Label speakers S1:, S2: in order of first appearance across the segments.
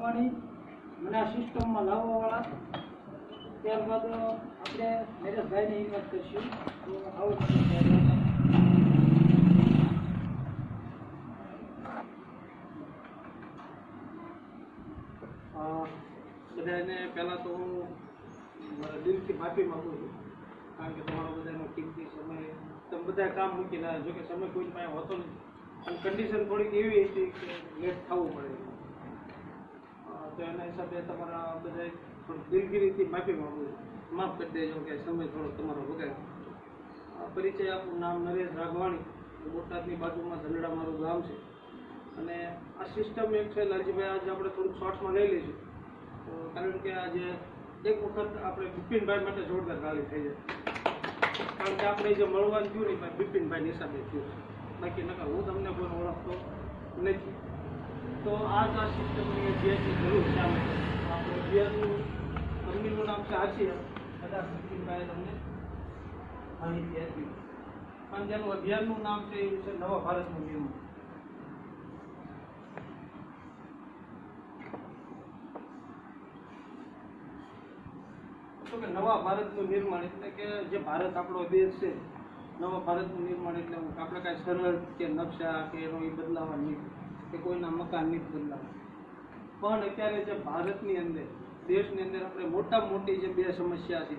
S1: રાઘવાણી મને આ સિસ્ટમમાં લાવવાવાળા. ત્યારબાદ આપણે નરેશભાઈને ઇન્વાઇટ કરીશું. તો આવો
S2: બધાને પહેલાં તો હું દિલથી માફી માગું છું. કારણ કે તમારો બધાનો કિંમતી સમય, તમે બધા કામ મૂકી રહ્યા જો કે સમય કોઈ પાસે હોતો નથી. અને કન્ડિશન થોડીક એવી હતી કે લેટ થવું પડે. તો એના હિસાબે તમારા બધા થોડુંક દિલગીરીથી માફી માગું. છું માફ કરી દેજો કે સમય થોડો તમારો બગાડ્યો અ, પરિચય આપું નામ નરેશ રાઘવાણી. બોટાદની બાજુમાં ધંધડા મારું ગામ છે. અને આ સિસ્ટમ એક છે લાલજીભાઈ આજે આપણે થોડુંક શોર્ટ્સમાં લઈ લઈશું. કારણ કે આજે એક વખત આપણે બિપિનભાઈ માટે જોરદાર ગાલી થઈ જાય કારણ કે આપણે જે મળવાનું થયું ને ભાઈ બિપિનભાઈ હિસાબે થયું છે. બાકી નકર હું તમને કોઈ ઓળખતો નથી. તો આ જ આ સિસ્ટમની જે જરૂર છે આપણે જીઆરનું કંપનીનું નામ છે આશી કદાચ સચિનભાઈ તમને માહિતી આપી પણ જેનું અભિયાનનું નામ છે એવું છે નવા ભારતનું નિર્માણ તો કે નવા ભારતનું નિર્માણ એટલે કે જે ભારત આપણો દેશ છે, નવા ભારતનું નિર્માણ એટલે આપણે કાંઈ સરળ કે નકશા કે એનો એ બદલાવા નહીં કે કોઈના મકાનની નહીં બદલાવા પણ અત્યારે જે ભારતની અંદર, દેશની અંદર આપણે મોટા મોટી જે બે સમસ્યા છે,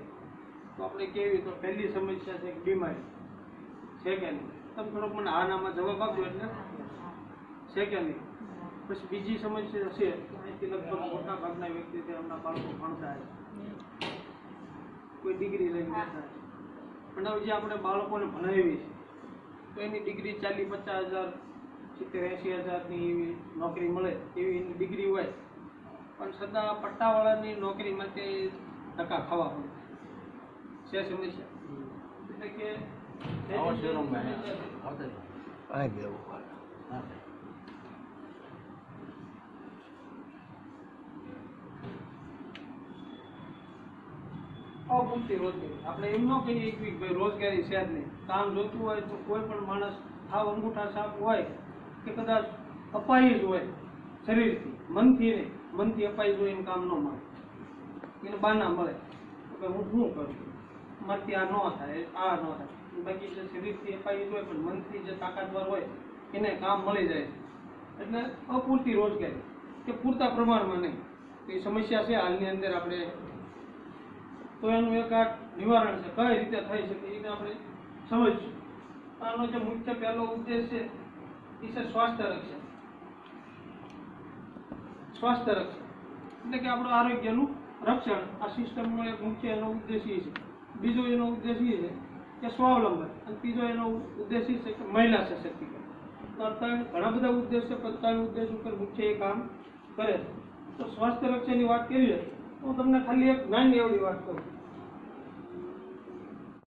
S2: તો આપણે કેવી તો પહેલી સમસ્યા છે બીમારી છે કે નહીં? તમે થોડોક મને આ નામાં જવાબ આપજો એટલે. છે કે નહીં? પછી બીજી સમસ્યા છે, અહીંથી લગભગ મોટા ભાગના વ્યક્તિ છે એમના બાળકો ભણતા છે કોઈ ડિગ્રી લઈને બેઠા છે પણ હવે જે આપણે બાળકોને ભણાવી છે, તો એની ડિગ્રી ચાલીસ પચાસ હજાર સિત્તેર એંશી હજારની એવી નોકરી મળે એવી એની ડિગ્રી હોય. પણ છતાં પટ્ટાવાળાની નોકરી માટે ધક્કા ખાવા પડે. છે સમસ્યા એટલે કે
S3: બેવું
S2: રોજગારી. આપણે એમ ન કહીએ કે ભાઈ રોજગારી છે જ નહીં. કામ જોતું હોય તો કોઈ પણ માણસ હાવ અંગૂઠા સાપ હોય કે કદાચ અપાઈ જ હોય શરીરથી. મનથી નહીં, મનથી અપાઈ જ હોય એમ કામ ન મળે. એને બાના મળે. કે હું શું કરું? મારથી આ ન થાય, આ ન થાય. બાકી જે શરીરથી અપાઈ જ હોય, પણ મનથી જે તાકાતવાર હોય, એને કામ મળી જાય એટલે અપૂરતી રોજગારી. કે પૂરતા પ્રમાણમાં નહીં. તો એ સમસ્યા છે હાલની અંદર આપણે. તો એનું એક આ નિવારણ છે. કઈ રીતે થઈ શકે, એને આપણે સમજશું. આનો જે મુખ્ય પહેલો ઉદ્દેશ છે છે સ્વાસ્થ્ય રક્ષણ સ્વાસ્થ્ય રક્ષણ એટલે કે આપણું આરોગ્યનું રક્ષણ આ સિસ્ટમનો એક મુખ્ય એનો ઉદ્દેશ છે. બીજો એનો ઉદ્દેશ એ છે કે સ્વાવલંબન. અને ત્રીજો એનો ઉદ્દેશ એ છે કે મહિલા સશક્તિકરણ. તો અત્યારે ઘણા બધા ઉદ્દેશ પણ ઉદ્દેશ ઉપર મુખ્ય એ કામ કરે છે. તો સ્વાસ્થ્ય રક્ષણની વાત કરીએ તો હું તમને ખાલી એક નાની એવડી વાત કરું